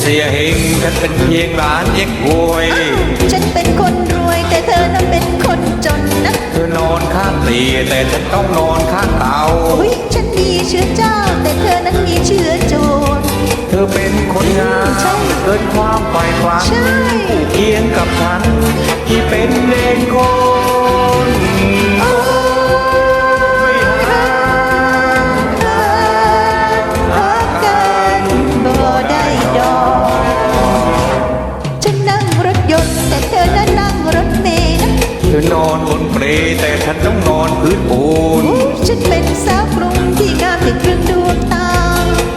กเสียเฮงฉันเป็นเพียงหลานเอ็กหวยฉันเป็นคนรวยแต่เธอนั้นเป็นคนจนนะเธอนอนข้างเตียแต่ฉันต้องนอนข้างเตาอุ้ยฉันมีเชื้อเจ้า แต่เธอนั้นมีเชื้อโจรเธอเป็นคนงามใช่เกินความใฝ่ฝันใช่ผู้เคียงกับฉันที่เป็นเลนคน นอนบนเปลแต่ฉันต้องนอนพื้นปูนอู้ฉันเป็นสาวกรุงที่งามติดเครื่องดวงตา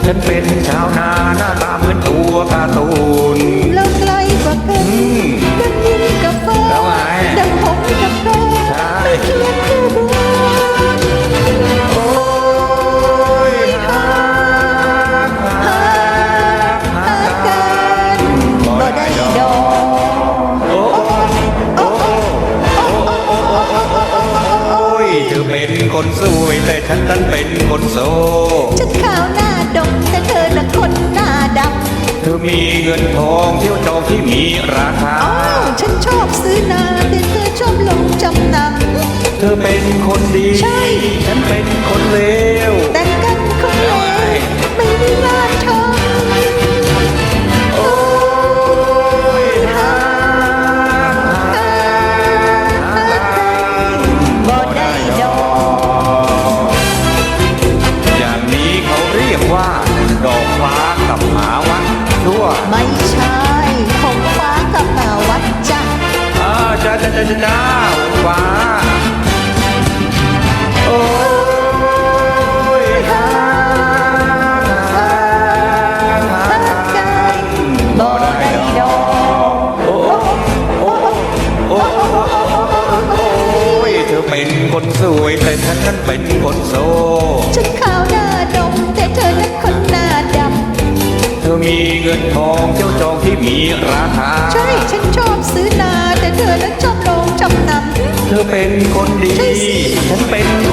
ฉันเป็นชาวนาหน้าตา คนสวยแต่ฉันนั้นเป็นคนโซฉันขาวหน้าดงแต่เธอน่ะคนหน้าดำเธอมีเงินทองเที่ยวจองที่มีราคา อ้าวฉันชอบซื้อนาแต่เธอชอบลงจำนเธอเป็นคนดี ใช่ ฉันเป็นคนเลวำแต่ วัดทั่วไม่ใช่ของฟ้ากับหาวัดจ้ะอ่าจ้าจ้าจ้าจ้าจ้าฟ้า อมีเงินทองเที่ยวจองที่มีราคาำใช่ ฉันชอบซื้อนา แต่เธอนั้นชอบลงจำนำ เธอเป็นคนดี ใช่สิ ฉันเป็นคนเลว